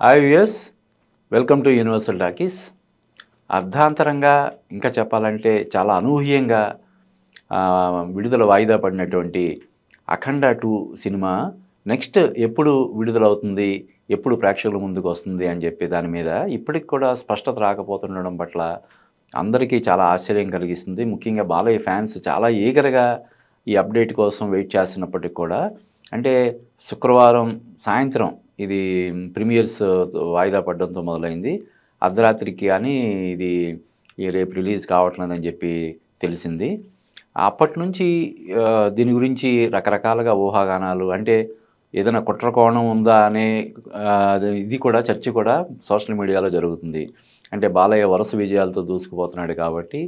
Hi viewers welcome to universal talkies అర్ధాంతరంగా ఇంకా చెప్పాలంటే చాలా అనూహ్యంగా విడుదల వాయిదా పడినటువంటి అఖండ టూ సినిమా నెక్స్ట్ ఎప్పుడు విడుదలవుతుంది ఎప్పుడు ప్రేక్షకుల ముందుకు వస్తుంది అని చెప్పి దాని మీద ఇప్పటికి కూడా స్పష్టత రాకపోతుండడం పట్ల అందరికీ చాలా ఆశ్చర్యం కలిగిస్తుంది. ముఖ్యంగా బాలయ్య ఫ్యాన్స్ చాలా ఈగరగా ఈ అప్డేట్ కోసం వెయిట్ చేస్తున్నప్పటికి కూడా అంటే శుక్రవారం సాయంత్రం ఇది ప్రీమియర్స్ వాయిదా పడడంతో మొదలైంది. అర్ధరాత్రికి కానీ ఇది ఈ రేపు రిలీజ్ కావట్లేదని చెప్పి తెలిసింది. అప్పటి నుంచి దీని గురించి రకరకాలుగా ఊహాగానాలు అంటే ఏదైనా కుట్ర కోణం ఉందా అనే ఇది కూడా చర్చ కూడా సోషల్ మీడియాలో జరుగుతుంది. అంటే బాలయ్య వరుస విజయాలతో దూసుకుపోతున్నాడు కాబట్టి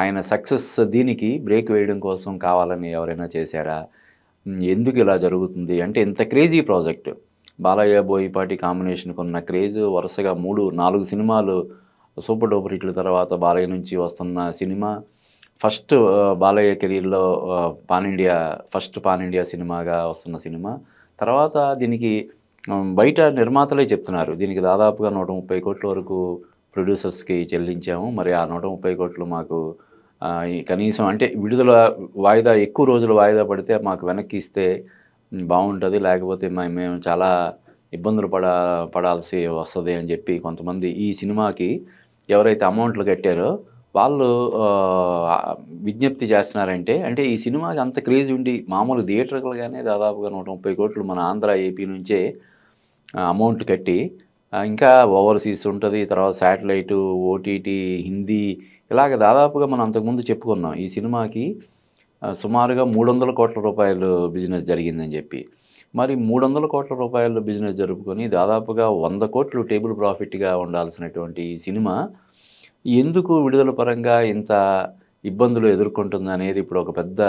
ఆయన సక్సెస్ దీనికి బ్రేక్ వేయడం కోసం కావాలని ఎవరైనా చేశారా? ఎందుకు ఇలా జరుగుతుంది? అంటే ఇంత క్రేజీ ప్రాజెక్ట్. బాలయ్య బోయిపాటి కాంబినేషన్కి ఉన్న క్రేజ్ వరుసగా మూడు నాలుగు సినిమాలు సూపర్ డూపర్ హిట్ల తర్వాత బాలయ్య నుంచి వస్తున్న సినిమా. ఫస్ట్ బాలయ్య కెరీర్లో pan India first pan India సినిమాగా వస్తున్న సినిమా. తర్వాత దీనికి బయట నిర్మాతలే చెప్తున్నారు. దీనికి దాదాపుగా నూట ముప్పై కోట్ల వరకు ప్రొడ్యూసర్స్కి చెల్లించాము. మరి ఆ నూట ముప్పై కోట్లు మాకు కనీసం అంటే విడుదల వాయిదా ఎక్కువ రోజులు వాయిదా పడితే మాకు వెనక్కి ఇస్తే బాగుంటుంది. లేకపోతే మేము చాలా ఇబ్బందులు పడ పడాల్సి వస్తుంది అని చెప్పి కొంతమంది ఈ సినిమాకి ఎవరైతే అమౌంట్లు కట్టారో వాళ్ళు విజ్ఞప్తి చేస్తున్నారంటే అంటే ఈ సినిమాకి అంత క్రేజ్ ఉండి మామూలు థియేటర్లుగానే దాదాపుగా నూట ముప్పై కోట్లు మన ఆంధ్ర ఏపీ నుంచే అమౌంట్ కట్టి ఇంకా ఓవర్సీస్ ఉంటుంది తర్వాత శాటిలైటు ఓటీటీ హిందీ ఇలాగ దాదాపుగా మనం అంతకుముందు చెప్పుకున్నాం. ఈ సినిమాకి సుమారుగా మూడు వందల కోట్ల రూపాయలు బిజినెస్ జరిగిందని చెప్పి. మరి మూడు వందల కోట్ల రూపాయలు బిజినెస్ జరుపుకొని దాదాపుగా వంద కోట్లు టేబుల్ ప్రాఫిట్గా ఉండాల్సినటువంటి ఈ సినిమా ఎందుకు విడుదల పరంగా ఇంత ఇబ్బందులు ఎదుర్కొంటుంది అనేది ఇప్పుడు ఒక పెద్ద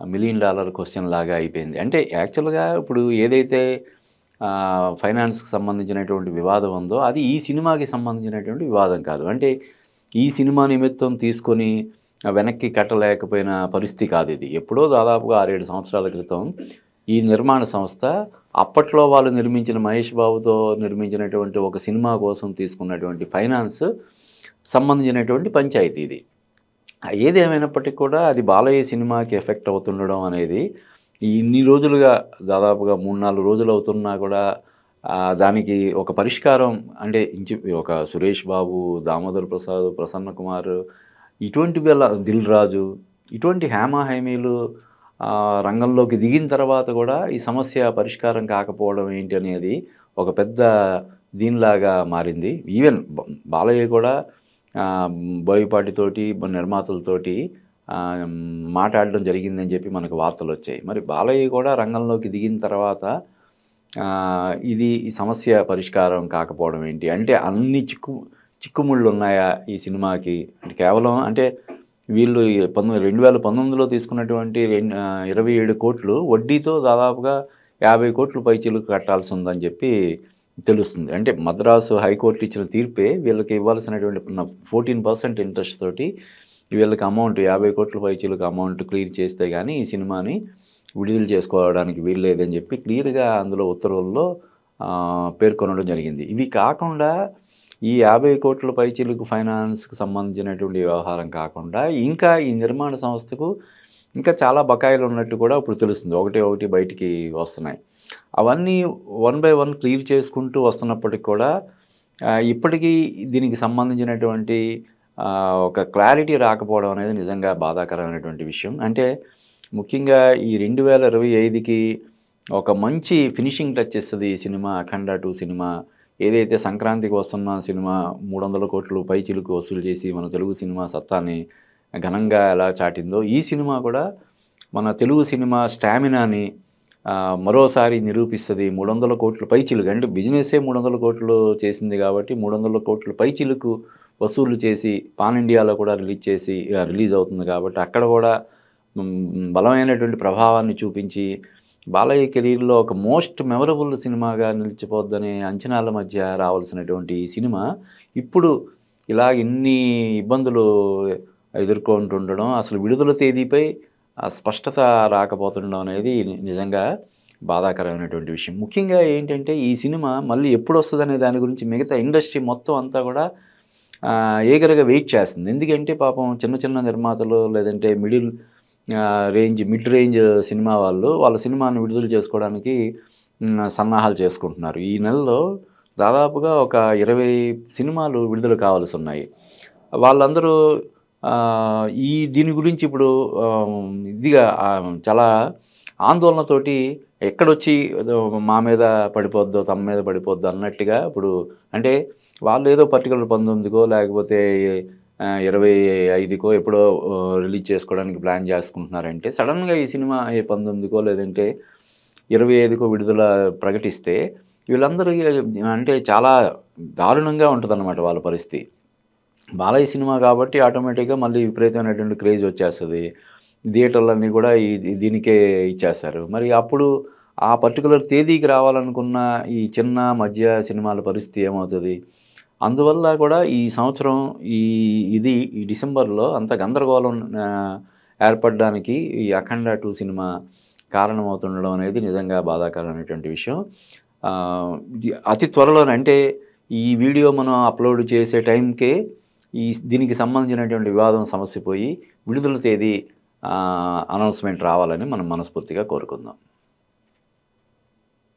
మిలియన్ డాలర్ క్వశ్చన్ లాగా అయిపోయింది. అంటే యాక్చువల్గా ఇప్పుడు ఏదైతే ఫైనాన్స్కి సంబంధించినటువంటి వివాదం ఉందో అది ఈ సినిమాకి సంబంధించినటువంటి వివాదం కాదు. అంటే ఈ సినిమా నిమిత్తం తీసుకొని వెనక్కి కట్టలేకపోయిన పరిస్థితి కాదు ఇది. ఎప్పుడో దాదాపుగా ఆరేడు సంవత్సరాల క్రితం ఈ నిర్మాణ సంస్థ అప్పట్లో వాళ్ళు నిర్మించిన మహేష్ బాబుతో నిర్మించినటువంటి ఒక సినిమా కోసం తీసుకున్నటువంటి ఫైనాన్స్ సంబంధించినటువంటి పంచాయతీ ఇది. ఏది ఏమైనప్పటికీ కూడా అది బాలయ్య సినిమాకి ఎఫెక్ట్ అవుతుండడం అనేది ఇన్ని రోజులుగా దాదాపుగా మూడు నాలుగు రోజులు అవుతున్నా కూడా దానికి ఒక పరిష్కారం అంటే ఇంచు ఒక సురేష్ బాబు దామోదర్ ప్రసాద్ ప్రసన్న కుమార్ ఇటువంటి వీళ్ళ దిల్ రాజు ఇటువంటి హేమా హేమీలు రంగంలోకి దిగిన తర్వాత కూడా ఈ సమస్య పరిష్కారం కాకపోవడం ఏంటి అనేది ఒక పెద్ద దీనిలాగా మారింది. ఈవెన్ బాలయ్య కూడా బోయపాటితోటి నిర్మాతలతోటి మాట్లాడడం జరిగిందని చెప్పి మనకు వార్తలు వచ్చాయి. మరి బాలయ్య కూడా రంగంలోకి దిగిన తర్వాత ఇది ఈ సమస్య పరిష్కారం కాకపోవడం ఏంటి? అంటే అన్ని చిక్కు చిక్కుముళ్ళు ఉన్నాయా ఈ సినిమాకి? అంటే కేవలం అంటే వీళ్ళు పంతొమ్మిది రెండు వేల పంతొమ్మిదిలో తీసుకున్నటువంటి రెండు ఇరవై ఏడు కోట్లు వడ్డీతో దాదాపుగా యాభై కోట్లు పైచీలకు కట్టాల్సి ఉందని చెప్పి తెలుస్తుంది. అంటే మద్రాసు హైకోర్టు ఇచ్చిన తీర్పే వీళ్ళకి ఇవ్వాల్సినటువంటి ఫోర్టీన్ పర్సెంట్ ఇంట్రెస్ట్ తోటి వీళ్ళకి అమౌంట్ యాభై కోట్ల పైచీలకు అమౌంట్ క్లియర్ చేస్తే కానీ ఈ సినిమాని విడుదల చేసుకోవడానికి వీల్లేదని చెప్పి క్లియర్గా అందులో ఉత్తర్వుల్లో పేర్కొనడం జరిగింది. ఇవి కాకుండా ఈ యాభై కోట్ల పైచీలకు ఫైనాన్స్కి సంబంధించినటువంటి వ్యవహారం కాకుండా ఇంకా ఈ నిర్మాణ సంస్థకు ఇంకా చాలా బకాయిలు ఉన్నట్టు కూడా ఇప్పుడు తెలుస్తుంది. ఒకటి ఒకటి బయటికి వస్తున్నాయి. అవన్నీ వన్ బై వన్ క్లియర్ చేసుకుంటూ వస్తున్నప్పటికి కూడా ఇప్పటికీ దీనికి సంబంధించినటువంటి ఒక క్లారిటీ రాకపోవడం అనేది నిజంగా బాధాకరమైనటువంటి విషయం. అంటే ముఖ్యంగా ఈ రెండు వేల ఇరవై ఐదుకి ఒక మంచి ఫినిషింగ్ టచ్ ఇస్తుంది ఈ సినిమా అఖండ టూ సినిమా. ఏదైతే సంక్రాంతికి వస్తున్న సినిమా మూడు వందల కోట్లు పై చిలుకు వసూలు చేసి మన తెలుగు సినిమా సత్తాని ఘనంగా ఎలా చాటిందో ఈ సినిమా కూడా మన తెలుగు సినిమా స్టామినాని మరోసారి నిరూపిస్తుంది. మూడు వందల కోట్ల పైచిలుకు అంటే బిజినెస్సే మూడు వందల కోట్లు చేసింది కాబట్టి మూడు వందల కోట్ల పైచిలుకు వసూలు చేసి పాన్ ఇండియాలో కూడా రిలీజ్ చేసి రిలీజ్ అవుతుంది కాబట్టి అక్కడ కూడా బలమైనటువంటి ప్రభావాన్ని చూపించి బాలయ్య కెరీర్లో ఒక మోస్ట్ మెమరబుల్ సినిమాగా నిలిచిపోద్దనే అంచనాల మధ్య రావాల్సినటువంటి ఈ సినిమా ఇప్పుడు ఇలా ఇన్ని ఇబ్బందులు ఎదుర్కొంటుండడం అసలు విడుదల తేదీపై స్పష్టత రాకపోతుండడం అనేది నిజంగా బాధాకరమైనటువంటి విషయం. ముఖ్యంగా ఏంటంటే ఈ సినిమా మళ్ళీ ఎప్పుడు వస్తుందనే దాని గురించి మిగతా ఇండస్ట్రీ మొత్తం అంతా కూడా ఏగరగా వెయిట్ చేస్తుంది. ఎందుకంటే పాపం చిన్న చిన్న నిర్మాతలు లేదంటే middle range mid range cinema వాళ్ళు వాళ్ళ సినిమాని విడుదల చేసుకోవడానికి సన్నాహాలు చేసుకుంటున్నారు. ఈ నెలలో దాదాపుగా ఒక ఇరవై సినిమాలు విడుదల కావాల్సి ఉన్నాయి. వాళ్ళందరూ ఈ దీని గురించి ఇప్పుడు ఇదిగా చాలా ఆందోళనతోటి ఎక్కడొచ్చి మా మీద పడిపోద్దో తమ మీద పడిపోద్దో అన్నట్టుగా ఇప్పుడు అంటే వాళ్ళు ఏదో పర్టికులర్ పంతొమ్మిదికో లేకపోతే ఇరవై ఐదుకో ఎప్పుడో రిలీజ్ చేసుకోవడానికి ప్లాన్ చేసుకుంటున్నారంటే సడన్గా ఈ సినిమా ఏ పంతొమ్మిదికో లేదంటే ఇరవై ఐదుకో విడుదల ప్రకటిస్తే వీళ్ళందరూ అంటే చాలా దారుణంగా ఉంటుందన్నమాట వాళ్ళ పరిస్థితి. బాలయ్య సినిమా కాబట్టి ఆటోమేటిక్గా మళ్ళీ విపరీతమైనటువంటి క్రేజ్ వచ్చేస్తుంది. థియేటర్లన్నీ కూడా ఈ- దీనికే ఇచ్చేస్తారు. మరి అప్పుడు ఆ పర్టికులర్ తేదీకి రావాలనుకున్న ఈ చిన్న మధ్య సినిమాల పరిస్థితి ఏమవుతుంది? అందువల్ల కూడా ఈ సంవత్సరం ఈ ఇది ఈ డిసెంబర్లో అంత గందరగోళం ఏర్పడడానికి ఈ అఖండ టూ సినిమా కారణమవుతుండడం అనేది నిజంగా బాధాకరమైనటువంటి విషయం. అతి త్వరలోనే అంటే ఈ వీడియో మనం అప్లోడ్ చేసే టైంకే ఈ దీనికి సంబంధించినటువంటి వివాదం సమస్య పోయి విడుదల తేదీ అనౌన్స్మెంట్ రావాలని మనం మనస్ఫూర్తిగా కోరుకుందాం.